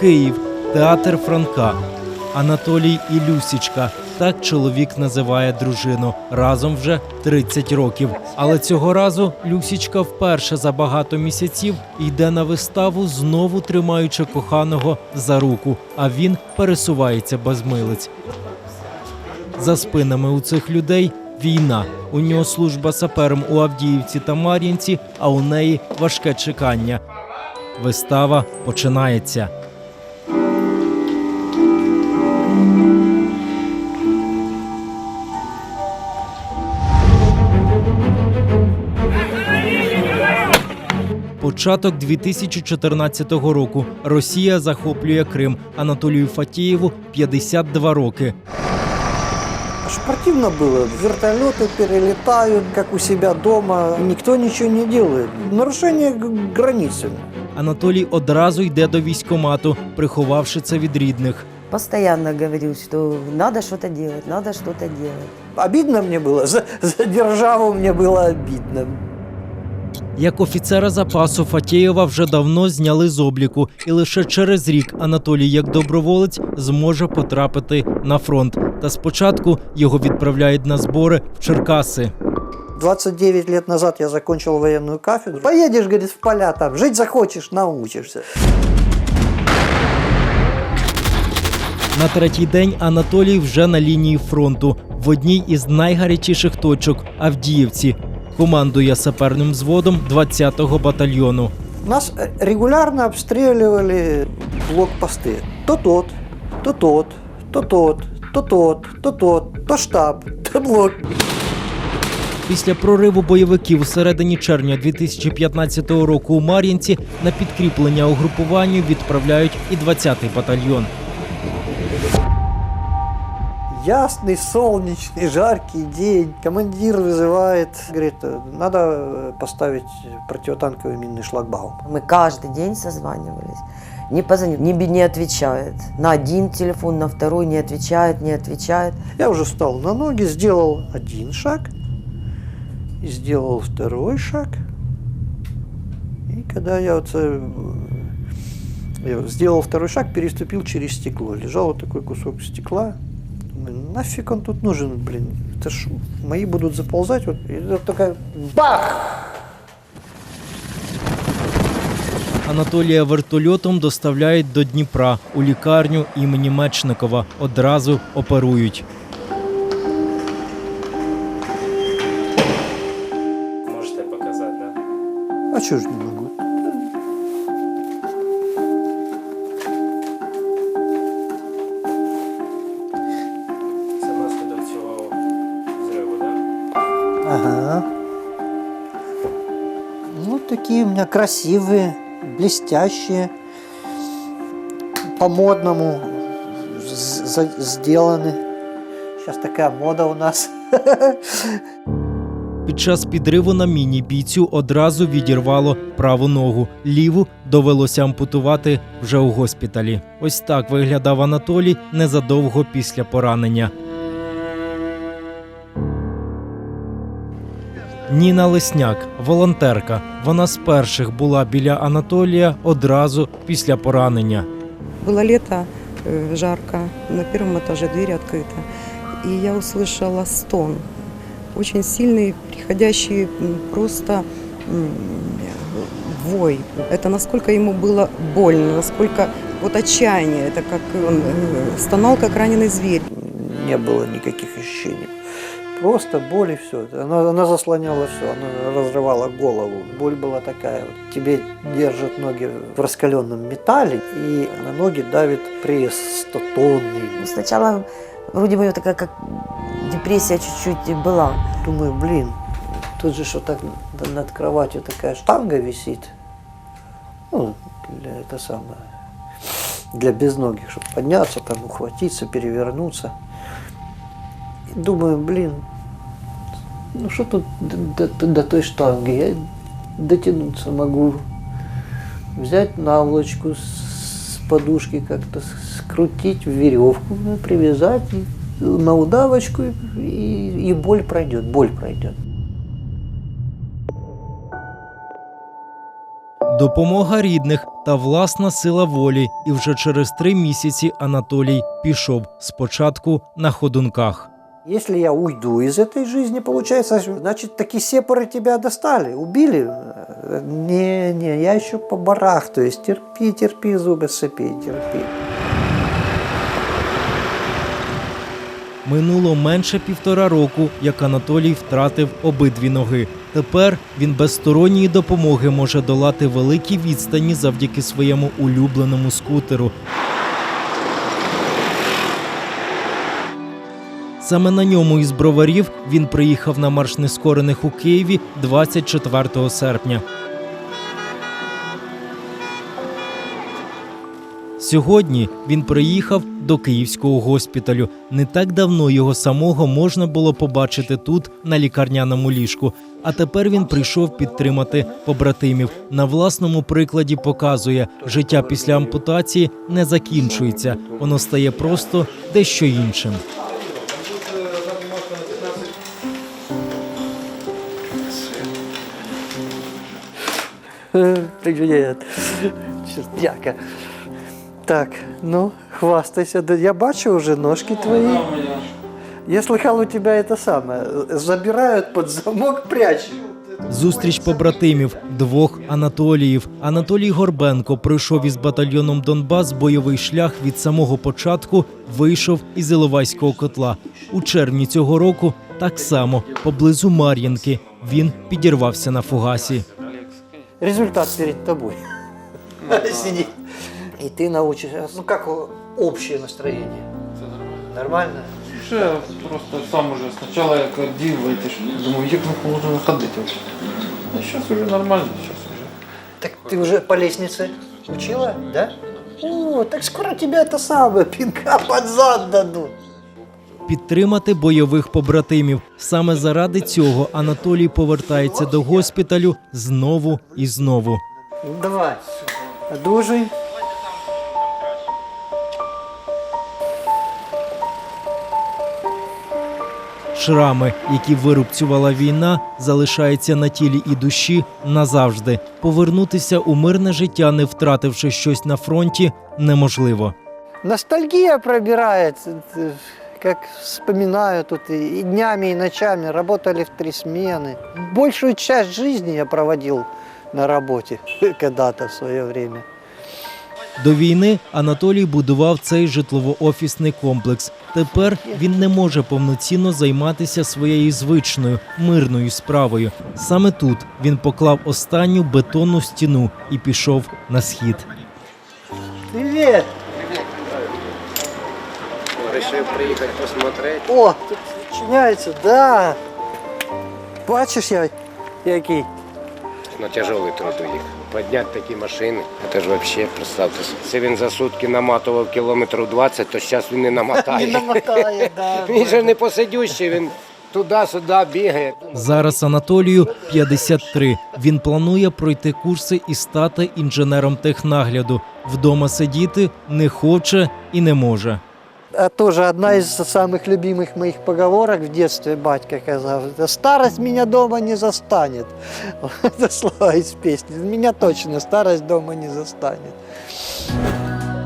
Київ, театр Франка. Анатолій і Люсічка. Так чоловік називає дружину. Разом вже 30 років. Але цього разу Люсічка вперше за багато місяців йде на виставу, знову тримаючи коханого за руку, а він пересувається без милиць. За спинами у цих людей війна. У нього служба сапером у Авдіївці та Мар'їнці, а у неї важке чекання. Вистава починається. Початок 2014 року. Росія захоплює Крим. Анатолію Фатієву 52 роки. Аж противно было. Вертолеты перелетают, как у себя дома. Никто ничего не делает. Нарушение г- границы. Анатолій одразу йде до військомату, приховавши це від рідних. Постоянно говорил, что надо что-то делать, надо что-то делать. Обидно мне было. За, за державу мне было обидно. Як офіцера запасу Фатєєва вже давно зняли з обліку, і лише через рік Анатолій, як доброволець, зможе потрапити на фронт. Та спочатку його відправляють на збори в Черкаси. 29 лет назад я закончил военную кафедру. Поедешь, говорит, в поля там, жить захочешь, научишься. На третій день Анатолій вже на лінії фронту в одній із найгарячіших точок Авдіївці. Командує саперним взводом 20-го батальйону. Нас э, регулярно обстреливали блокпосты. То тот, то тот, то тот, то тот, то тот, то штаб, то блок. Після прориву бойовиків у середині червня 2015 року у Мар'їнці на підкріплення угрупуванню відправляють і 20-й батальйон. Ясный, солнечный, жаркий день. Командир вызывает, говорит, э, надо э, поставить противотанковый минный шлагбаум. Мы каждый день созванивались. Не позвонит, не, не отвечает. На один телефон, на второй не отвечает, не отвечает. Я уже встал на ноги, сделал один шаг, и сделал второй шаг. И когда я вот э, я вот сделал второй шаг, переступил через стекло. Лежал вот такой кусок стекла. Думаю, нафиг он тут нужен, блин? Это ж мои будут заползать. Вот, и вот такая бах! Анатолія вертольотом доставляють до Дніпра у лікарню імені Мечникова. Одразу оперують. Можете показати, да? А что ж не меня красивые, блестящие, по-модному сделаны. Сейчас такая мода у нас. Під час підриву на міні бійцю одразу відірвало праву ногу. Ліву довелося ампутувати вже у госпіталі. Ось так виглядав Анатолій незадовго після поранення. Ніна Лесняк, волонтерка. Вона з перших була біля Анатолія одразу після поранення. Было лето, э, жарко, на первом этаже дверь открыта. И я услышала стон, очень сильный, приходящий м, просто м, вой. Это насколько ему было больно, насколько вот отчаяние, это как он э, стонал, как раненый зверь. Не было никаких ощущений. Просто боль и все. Она, она заслоняла все, она разрывала голову. Боль была такая. Вот. Тебе держат ноги в раскаленном металле, и на ноги давит пресс 100 тонный. Ну, Сначала вроде бы такая как депрессия чуть-чуть была. Думаю, блин, тут же что так над кроватью такая штанга висит. Ну, для это самое. Для безногих, чтобы подняться, там, ухватиться, перевернуться. И думаю, блин, ну что тут до, до- до той штанги? Я дотянуться могу. Взять наволочку с подушки как-то скрутить в веревку, привязать на удавочку, и, и боль пройдет, боль пройдет. Допомога рідних та власна сила волі. І вже через три місяці Анатолій пішов спочатку на ходунках. Если я уйду из этой жизни, получается, значит, такие сепары тебя достали, убили. Э, Не, не, я еще побарахтаюсь. Терпи, терпи, зубы сцепи, терпи. Минуло менше півтора року, як Анатолій втратив обидві ноги. Тепер він без сторонньої допомоги може долати великі відстані завдяки своєму улюбленому скутеру. Саме на ньому із броварів він приїхав на марш нескорених у Києві 24 серпня. Сьогодні він приїхав до київського госпіталю. Не так давно його самого можна було побачити тут, на лікарняному ліжку. А тепер він прийшов підтримати побратимів. На власному прикладі показує, життя після ампутації не закінчується, воно стає просто дещо іншим. Э, Привет. Черт, Так, ну, хвастайся. Да Я бачу уже ножки твои. Я слыхал, у тебя это самое. э, Забирают под замок, прячут. Зустріч побратимів двох Анатоліїв. Анатолій Горбенко пройшов із батальйоном Донбас бойовий шлях від самого початку. Вийшов із Іловайського котла. У червні цього року так само поблизу Мар'їнки він підірвався на фугасі. Результат перед тобой. Сиди. И ты научишься. Ну, как общее настроение? Нормально? Ще просто сам уже спочатку як дів вийти, думаю, як ми можемо ходити взагалі. А зараз вже нормально, зараз вже. Так ты уже по лестнице учила, да? О, так скоро тебе это самое, пинка под зад дадут. Підтримати бойових побратимів. Саме заради цього Анатолій повертається до госпіталю знову і знову. Давай, одужай. Шрами, які вирубцювала війна, залишаються на тілі і душі назавжди. Повернутися у мирне життя, не втративши щось на фронті, неможливо. Ностальгия пробирает, э, как вспоминаю тут и и днями, и ночами, работали в три смены. Большую часть жизни я проводил на работе когда-то в свое время. До війни Анатолій будував цей житлово-офісний комплекс. Тепер він не може повноцінно займатися своєю звичною мирною справою. Саме тут він поклав останню бетонну стіну і пішов на схід. Привет! Приїхати посмотреть. О, тут відчиняється, да. Бачиш я, який? Ну, тяжелий труд у їх. Підняти такі машини, це ж взагалі, представте. Це він за сутки наматував кілометрів 20, то зараз він не Не намотає. намотає, да. Він же не посидющий, він туди-сюди бігає. Зараз Анатолію 53. Він планує пройти курси і стати інженером технагляду. Вдома сидіти не хоче і не може. А тоже одна из самых любимых моих поговорок в детстве батька казал, «Это старость меня дома не застанет. Это слова из песни. Меня точно старость дома не застанет.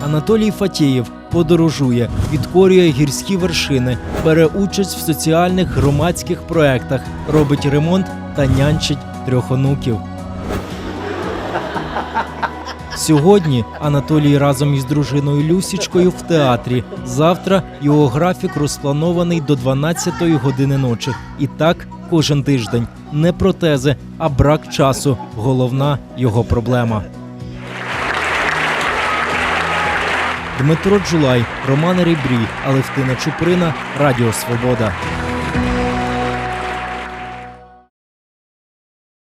Анатолій Фатєєв подорожує, підкорює гірські вершини, бере участь в соціальних громадських проектах, робить ремонт та нянчить трьох онуків. Сьогодні Анатолій разом із дружиною Люсічкою в театрі. Завтра його графік розпланований до 12-ї години ночі. І так кожен тиждень. Не протези, а брак часу головна його проблема. Дмитро Джулай, Роман Рібрій, Алевтина Чуприна, Радіо Свобода.